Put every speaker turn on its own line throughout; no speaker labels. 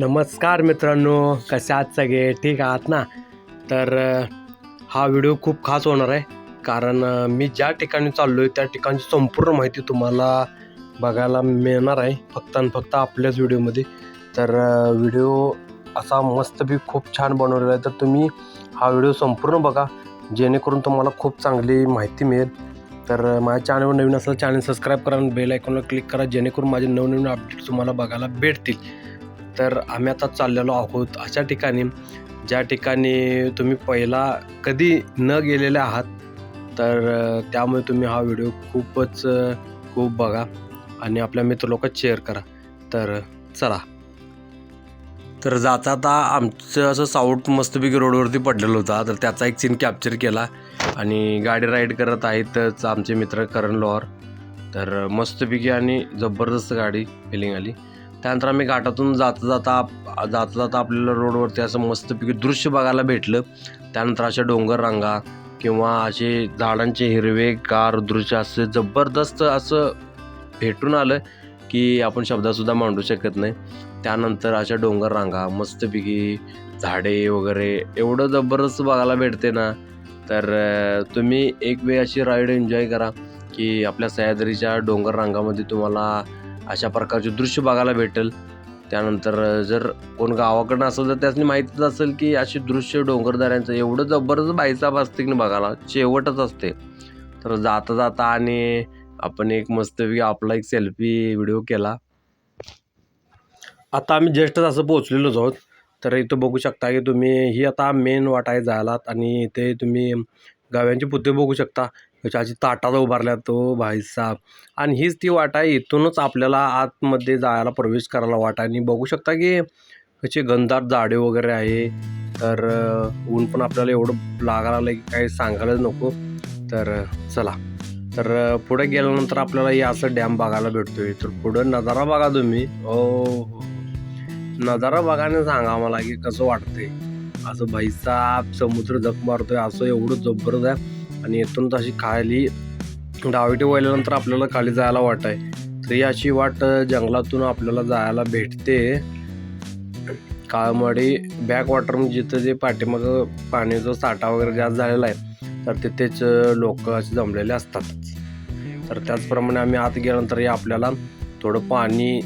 नमस्कार मित्रांनो कसे आहात सगळे? ठीक आहात ना? तर हा व्हिडिओ खूप खास होणार आहे. कारण मी ज्या ठिकाणी चाललो आहे त्या ठिकाणची संपूर्ण माहिती तुम्हाला बघायला मिळणार आहे फक्त आणि फक्त आपल्याच व्हिडिओमध्ये. तर व्हिडिओ असा मस्तपैकी खूप छान बनवलेला आहे. तर तुम्ही हा व्हिडिओ संपूर्ण बघा जेणेकरून तुम्हाला खूप चांगली माहिती मिळेल. तर माझ्या चॅनलवर नवीन असेल चॅनल सबस्क्राईब करा आणि बेल आयकॉनला क्लिक करा जेणेकरून माझे नवनवीन अपडेट तुम्हाला बघायला भेटतील. तर आम्ही आता चाललेलो आहोत अशा ठिकाणी ज्या ठिकाणी तुम्ही पहिला कधी न गेलेले आहात तर त्यामुळे तुम्ही हा व्हिडिओ खूपच खूप बघा आणि आपल्या लोक शेअर करा. तर चला. तर जाता आता आमचं असं साऊट मस्तपैकी रोडवरती पडलेलं होता तर त्याचा एक सीन कॅप्चर केला आणि गाडी राईड करत आहेतच आमचे मित्र करण लोहार. तर मस्तपैकी आणि जबरदस्त गाडी फिलिंग आली. त्यानंतर आम्ही घाटातून जाता जाता जाता जाता आपल्याला रोडवरती असं मस्तपैकी दृश्य बघायला भेटलं. त्यानंतर अशा डोंगर रांगा किंवा असे झाडांचे हिरवे गार दृश्य असे जबरदस्त असं भेटून आलं की आपण शब्दासुद्धा मांडू शकत नाही. त्यानंतर अशा डोंगर रांगा मस्तपैकी झाडे वगैरे एवढं जबरदस्त बघायला भेटते ना तर तुम्ही एक वेळ अशी राईड एन्जॉय करा की आपल्या सह्याद्रीच्या डोंगर रांगामध्ये तुम्हाला अशा प्रकारचे दृश्य बघायला भेटेल. त्यानंतर जर कोण गावाकडनं असेल तर त्यासनी माहितीच असेल की अशी दृश्य डोंगरदऱ्यांचं एवढं जबरदस्त बाईसाब असते की बघायला शेवटच असते. तर जाता जाता आणि आपण एक मस्तपैकी आपला एक सेल्फी व्हिडिओ केला. आता आम्ही जस्टच असं पोचलेलोच आहोत. तर इथं बघू शकता की तुम्ही ही आता मेन वाट आहे जायलात आणि इथे तुम्ही गाव्यांचे पुते बघू शकता. अशी ताटात उभारल्या तो भाईसाब आणि हीच ती वाट आहे इथूनच आपल्याला आतमध्ये जायला प्रवेश करायला वाट आहे. आणि बघू शकता की असे गंधार झाडे वगैरे आहे. तर ऊन पण आपल्याला एवढं लागायला लागलं की काही सांगायलाच नको. तर चला. तर पुढे गेल्यानंतर आपल्याला हे असं डॅम बघायला भेटतोय. तर पुढं नजारा बघा तुम्ही. ओ हो. नजारा बघाने सांगा मला की कसं वाटतंय. असं भाईसाब समुद्र जग मारतोय. असं एवढं जबरदस्त आहे. आणि इथून तशी खाली डावीटे वळल्यानंतर आपल्याला खाली जायला वाट आहे. तर ही अशी वाट जंगलातून आपल्याला जायला भेटते. काळमडी बॅक वॉटर म्हणजे जिथं जे पाठीमागं पाण्याचा साठा वगैरे जास्त झालेला आहे तर तिथेच लोक असे जमलेले असतात. तर त्याचप्रमाणे आम्ही आत गेल्यानंतर हे आपल्याला थोडं पाणी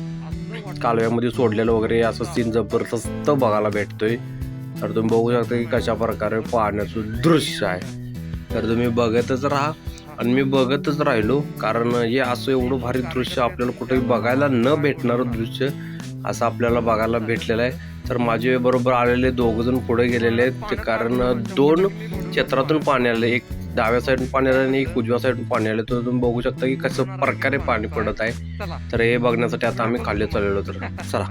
कालव्यामध्ये सोडलेलं वगैरे असं सीन जबरदस्त बघायला भेटतोय. तर तुम्ही बघू शकता की कशा प्रकारे पाण्याचं दृश्य आहे. तर तुम्ही बघतच राहा. आणि मी बघतच राहिलो कारण हे असं एवढं भारी दृश्य आपल्याला कुठेही बघायला न भेटणारं दृश्य असं आपल्याला बघायला भेटलेलं आहे. तर माझे बरोबर आलेले दोघ जण पुढे गेलेले आहेत. ते कारण दोन क्षेत्रातून पाणी आलं एक डाव्या साईडून पाणी आलं आणि एक उजव्या साईडून पाणी आलं तर तुम्ही बघू शकता की कसं प्रकारे पाणी पडत आहे. तर हे बघण्यासाठी आता आम्ही खाली चाललेलो तर चला.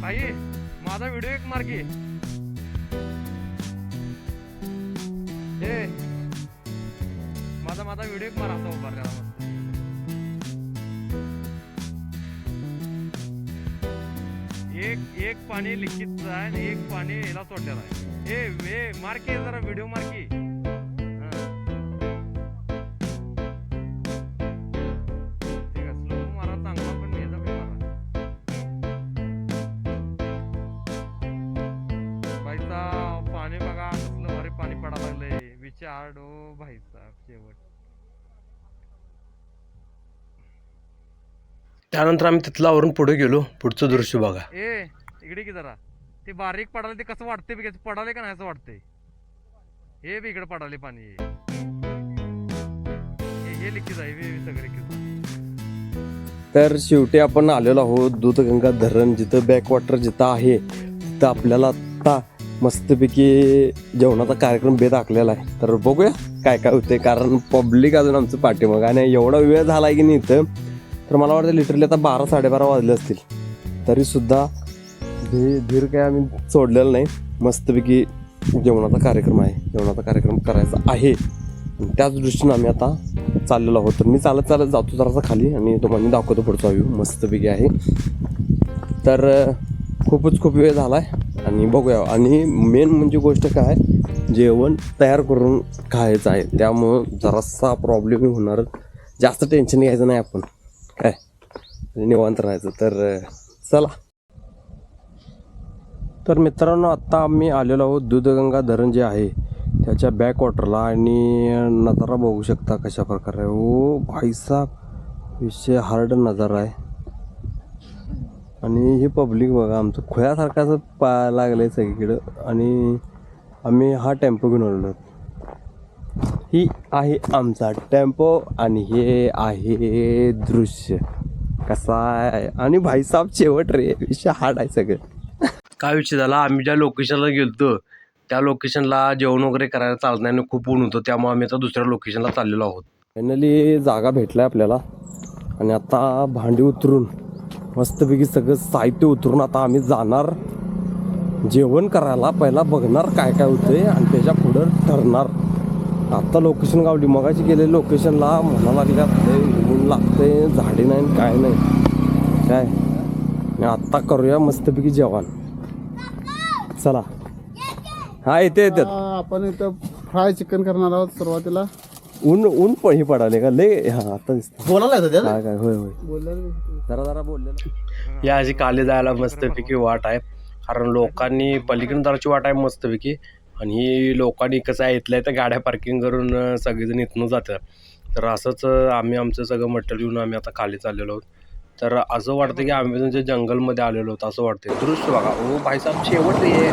भाई माझा व्हिडिओ एक मार्गी ए माझा माझा व्हिडिओ एक मार असा करा मस्त एक एक पाणी लिखित आहे आणि एक पाणी याला सोडलेला आहे. ए ए जरा व्हिडिओ मार्की
त्यानंतर आम्ही तिथलावरून पुढे गेलो. पुढचं दृश्य बघा.
ए इकडे की जरा. ते बारीक पडाले ते कसं वाटते बी पडाले का नाही असं वाटतंय? हे बी इकडे पडाले पाणी. हे हे लिखित आहे सगळे
तर शेवटी आपण आलेलो आहोत दूधगंगा धरण जिथं बॅकवॉटर जिथं आहे तिथं आपल्याला आत्ता मस्तपैकी जेवणाचा कार्यक्रम बेत आखलेला आहे. तर बघूया काय काय होते कारण पब्लिक अजून आमचं पाठीमागं आणि एवढा वेळ झाला आहे की नाही इथं. तर मला वाटतं लिटरली आता बारा साडेबारा वाजले असतील. तरीसुद्धा धीर धीर काय आम्ही सोडलेलं नाही. मस्तपैकी जेवणाचा कार्यक्रम आहे. जेवणाचा कार्यक्रम करायचा आहे. त्याच दृष्टीनं आम्ही आता चाललेलो आहोत. तर मी चालत चालत जातो जरासा खाली आणि तुम्हाला दाखवतो पुढचा व्ह्यू मस्तपैकी आहे. तर खूपच खूप वेळ झाला आहे आणि बघूया. आणि मेन म्हणजे गोष्ट काय जेवण तयार करून खायचं आहे. त्यामुळं जरासा प्रॉब्लेम होणार. जास्त टेन्शन घ्यायचं नाही आपण. काय? निवांत राहायचं. तर चला. तर मित्रांनो आत्ता आम्ही आलेलो आहोत दूधगंगा धरण जे आहे त्याच्या बॅकवॉटरला आणि नजारा बघू शकता कशा प्रकारे. ओ भाईसाब विषय हार्ड नजारा आहे. आणि हे पब्लिक बघा आमचं खोयासारखं असं पा लागलं आहे सगळीकडं. आणि आम्ही हा टेम्पो घेऊन आलेलो आहोत. ही आहे आमचा टेम्पो आणि हे आहे दृश्य. कसा आहे? आणि भाईसाब शेवट रे विषय हार्ड आहे सगळं. काय विषय झाला? आम्ही ज्या लोकेशनला गेलतो त्या लोकेशनला जेवण वगैरे करायला चालत नाही आणि खूप ऊन होतं त्यामुळे आम्ही आता दुसऱ्या लोकेशनला चाललेलो आहोत. फायनली जागा भेटलाय आपल्याला. आणि आता भांडी उतरून मस्तपैकी सगळं साहित्य उतरून आता आम्ही जाणार. जेवण करायला पहिला बघणार काय काय होतंय आणि त्याच्या पुढं ठरणार. आत्ता लोकेशन गावली. मगाशी गेले लोकेशनला म्हणा लागल्यात लय ऊन लागतंय झाडे नाही काय नाही. काय? आणि आत्ता करूया मस्तपैकी जेवण. चला. हा येते येतात
आ, आपण इथं फ्राय चिकन करणार आहोत सुरुवातीला.
ऊन ऊन पण हे पडाले का? लय हा आता दिसत
बोलायला येतं
काय काय होय होय. जरा जरा बोललेलं. या अशी काली जायला मस्तपैकी वाट आहे. कारण लोकांनी पलीकडून जराची वाट आहे मस्तपैकी. आणि ही लोकांनी कसं आहे इथल्या इथं गाड्या पार्किंग करून सगळेजण इथनं जातात. तर असंच आम्ही आमचं सगळं मटेरियल घेऊन आम्ही आता खाली चाललेलो आहोत. तर असं वाटतं की आम्ही म्हणजे जंगलमध्ये आलेलो आहोत असं वाटतं दृश्य बघा. ओ भाईसाहेब शेवट रे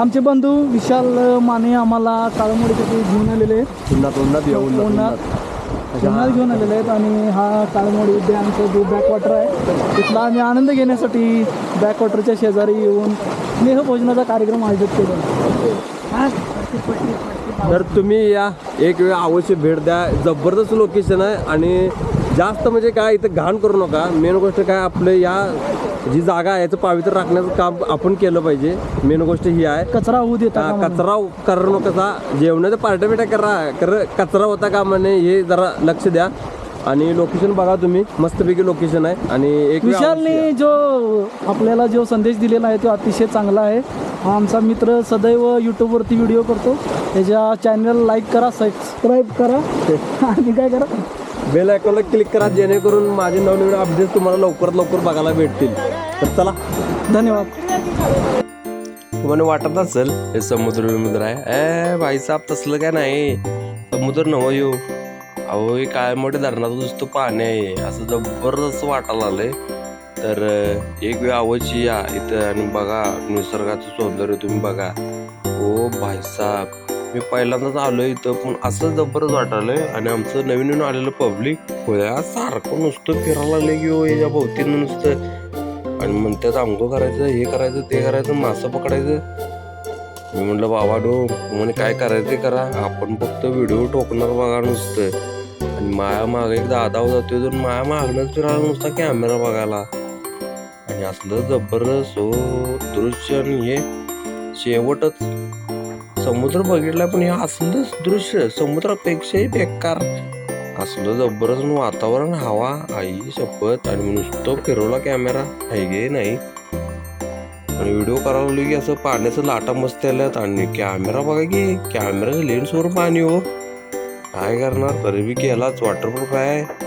आमचे बंधू विशाल माने आम्हाला काळमोडीसाठी घेऊन आलेले आहेत.
उन्हात उन्हात येऊन
उन्हात. उन्हात घेऊन आलेले आहेत आणि हा काळमोड उद्यानचं जो बॅकवॉटर आहे तिथला आम्ही आनंद घेण्यासाठी बॅकवॉटरच्या शेजारी येऊन स्नेहभोजनाचा कार्यक्रम आयोजित केला.
तर तुम्ही या एक वेळ अवश्य भेट द्या. जबरदस्त लोकेशन आहे आणि जास्त म्हणजे काय इथं घाण करू नका. मेन गोष्ट काय आपलं या जी जागा आहे याचं पावित्र राखण्याचं काम आपण केलं पाहिजे. मेन गोष्ट ही आहे.
कचरा होऊ देता
हा,
कामा नये.
कचरा करू नका जेवणाचं पार्ट्या बिट्या करा कर कचरा होता का म्हणे हे जरा लक्ष द्या. आणि लोकेशन बघा तुम्ही. मस्तपैकी लोकेशन आहे. आणि एक वेळ
विशालने. जो आपल्याला जो संदेश दिलेला आहे तो अतिशय चांगला आहे. हा आमचा मित्र सदैव यूट्यूबवरती व्हिडिओ करतो. त्याच्या चॅनल लाईक करा सबस्क्राईब करा. आणि काय करा?
बेल आयकॉनला क्लिक करा जेणेकरून माझे नवनवीन अपडेट तुम्हाला लवकरात लवकर बघायला भेटतील. तर चला.
धन्यवाद.
तुम्हाला वाटत असेल हे समुद्र विमुद्र आहे. ए भाईसाहेब तसलं काय नाही. समुद्र नव येऊ. अहो हे काय मोठे धरणात नुसतं पाणी आहे. असं जबरदस्त वाटायला आलंय तर एक वेळ आवडची या इथं आणि बघा. निसर्गाचं सौंदर्य तुम्ही बघा. ओ भाईसाहेब मी पहिल्यांदाच आलो इथं पण असं जबरदस्त वाटायलंय आणि आमचं नवीन नवीन आलेलं पब्लिक होया सारखं नुसतं फिरायला लागलं की हो याच्या भोवतीनं नुसतं. आणि म्हणतात आंघोळ करायचं हे करायचं ते करायचं मासं पकडायचं. मी म्हटलं बाबा डो म्हणे काय करायचं ते करा. आपण फक्त व्हिडिओ टोकणार बघा नुसतं. आणि माया माग एक दादा जातोय तर माया मागणंच फिरायला नुसता कॅमेरा बघायला. आणि असलं जबरदस्त हो दृश्य आणि हे शेवटच. समुद्र बघितला पण हे असलंच दृश्य समुद्रापेक्षाही बेकार. असलं जबरच वातावरण हवा आई शपथ आणि नुसतं फिरवला कॅमेरा आहे गे नाही? आणि व्हिडिओ करायला की असं पाण्याचं लाटा मस्त आल्यात आणि कॅमेरा बघा की कॅमेराच्या लेन्सवर पाणी हो. काय करणार? तरी बी केलाच वॉटरप्रूफ आहे.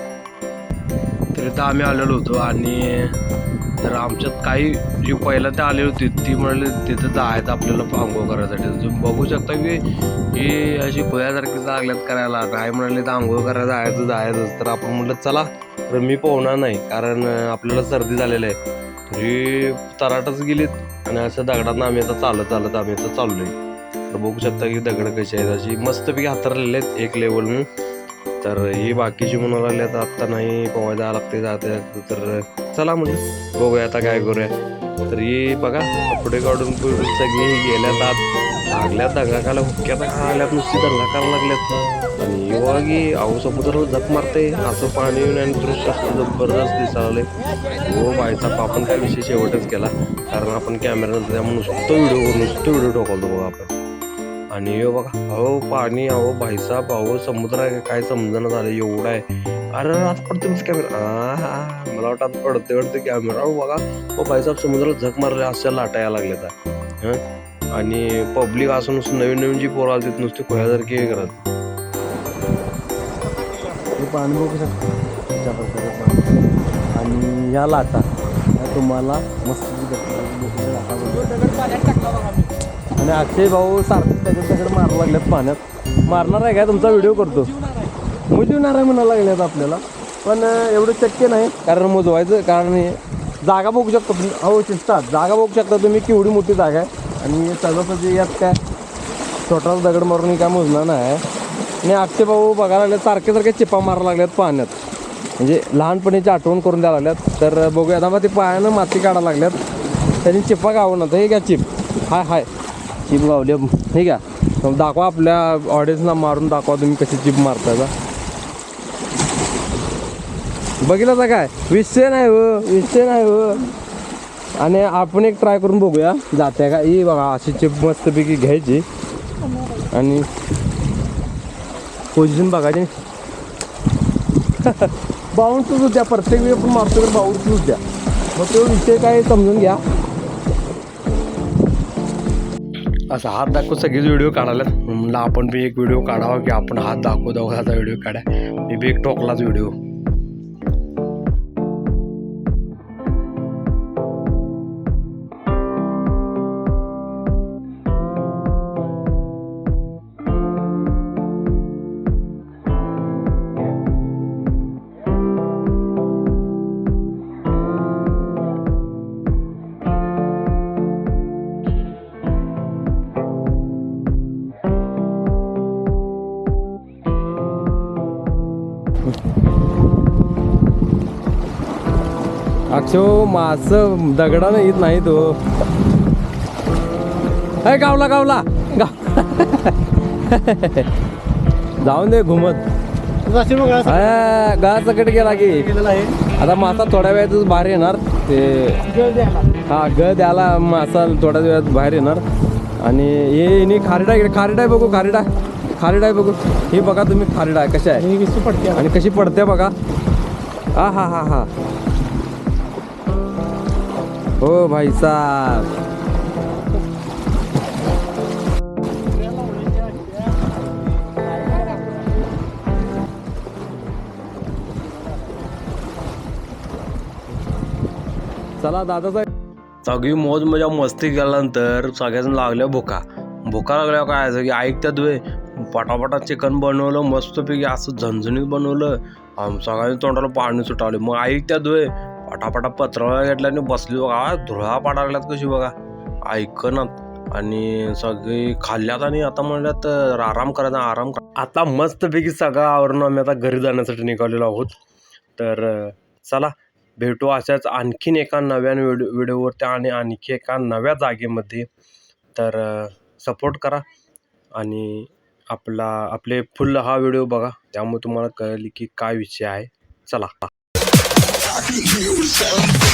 तर आम्ही आलेलो होतो आणि तर आमच्यात काही जी पहिला ते आले होती ती म्हणली तिथं जायचं आपल्याला आंघोळ करायसाठी. तुम्ही बघू शकता की ही अशी खुयासारखी लागल्यात करायला. नाही म्हणाले तर आंघोळ करायला जायचं जायचं तर आपण म्हटलं चला तर मी पोहणार नाही कारण आपल्याला सर्दी झालेली आहे. तरी तराटच गेलीत आणि असं दगडांना आम्ही आता चालत चालत आम्ही आता चाललो आहे तर बघू शकता की दगड कशी आहेत अशी. मस्तपैकी हातरलेले आहेत एक लेवलनं तर ही बाकीची म्हणायला लागली आता. आत्ता नाही पोहायला जायला लागते जाते तर चला म्हणलं बघूया आता काय करूया. तर ही बघा कपडे काढून पिढून सगळी गेल्यात आत. लागल्यात दंगा खायला हुक्क्यात आल्यात नुसती दंगा करायला लागल्यात. आणि हे की अहो समुद्राला झक मारते असं पाणी येऊन आणि दृश्य असं जबरदस्त दिसायला हो बायचा आपण काय विषय शेवटच केला. कारण आपण कॅमेरा त्यामुळे नुसतं व्हिडिओ नुसतं व्हिडिओ टाकवतो बघा आपण. आणि यो बघा अहो पाणी अहो भाईसाहेब अहो समुद्र आहे काय समजणं झालं एवढं आहे. अरे आता पडतो कॅमेरा हा मला वाटतं आता पडते पडते कॅमेरा बघा हो भाईसाहेब समुद्रात झक मारले अशा लाटा यायला लागल्यात हं? आणि पब्लिक असं नुसतं नवीन नवीन जी पोरं आली नुसते खोयासारखी हे करत. हे पाणी बघू शकता. अशा प्रकारे पाणी. आणि ह्या लाटा तुम्हाला मस्त लाटा आणि अक्षय भाऊ सारखं त्याच्यात सगळं मारू लागल्यात पाण्यात. मारणार आहे काय? तुमचा व्हिडिओ करतो. मोजवणार आहे म्हणायला लागल्यात आपल्याला. पण एवढं शक्य नाही. कारण मोजवायचं कारण हे. जागा बघू शकता तुम्ही. अहो शिस्तात जागा बघू शकता तुम्ही. केवढी मोठी जागा आहे. आणि सहजासहजी यात काय? छोटासा दगड मारून हे काय मोजणार नाही. आणि अक्षय भाऊ बघायला लागले सारखे सारखे चिपा मारायला लागल्यात पाण्यात. म्हणजे लहानपणीची आठवण करून द्यायला लागल्यात. तर बघूया. आता मग ते पायानं माती काढायला लागल्यात. त्यांनी चिप्पा गावून हे घ्या चिप. हाय हाय. चिप गावली हे घ्या मग दाखवा आपल्या ऑडियन्सला मारून दाखवा तुम्ही कशी चिप मारताय का बघितलं तर काय? विषय नाही हो विषय नाही हो. आणि आपण एक ट्राय करून बघूया. जाते का? ही बघा अशी चिप मस्तपैकी घ्यायची. आणि पोझिशन बघायची. बाउन्सच द्या प्रत्येक वेळी आपण मारतो तर बाउन्सच द्या मग तो विषय काय समजून घ्या. असा हात दाखवून सगळेच व्हिडिओ काढायला म्हणलं आपण बी एक व्हिडिओ काढावा की आपण हात दाखवू दोघाचा व्हिडिओ काढा. मी बी एक टोकलाच व्हिडिओ अक्षो मास दगडानं येत नाही तो. अय गावला गावला. गाव जाऊन दे घुमत. गा सकट गेला की. आता मासा थोड्या वेळातच बाहेर येणार. ते हा ग द्याला मासा थोड्या वेळात बाहेर येणार. आणि हे खारिडा खारिडा आहे बघू खारिडा. खारिडा आहे बघू. हे बघा तुम्ही खारिडा आहे. कशा आहे
पडते.
आणि कशी पडते बघा. हा हा हा हा. हो भाई साहब. चला दादा सगळी मोज मजा मस्ती केल्यानंतर सगळ्याजण लागल्या भुका. भुका लागल्या काय? सगळी ऐकतात वे पटापटा चिकन बनवलं मस्तपैकी असं झणझणीत बनवलं. आम सगळ्यांनी तोंडाला पाणी सुटावले. मग ऐकत्यात वे पटापटा पत्रावळ्या घेतला आणि बसली बघा. धुळा पाडायलात लागल्यात कशी बघा. ऐकनात आणि सगळी खाल्ल्यात आणि आता म्हणल्यात आराम करायचा आराम करा. आता मस्तपैकी सगळं आवरून आम्ही आता घरी जाण्यासाठी निघालेलो आहोत. तर चला भेटू अशाच आणखीन एका नव्या व्हिडिओ व्हिडिओवरती आणि आणखी एका नव्या जागेमध्ये. तर सपोर्ट करा. आणि आपला आपले फुल हा व्हिडिओ बघा. त्यामुळे तुम्हाला कळेल की काय विषय आहे. चला. you yourself.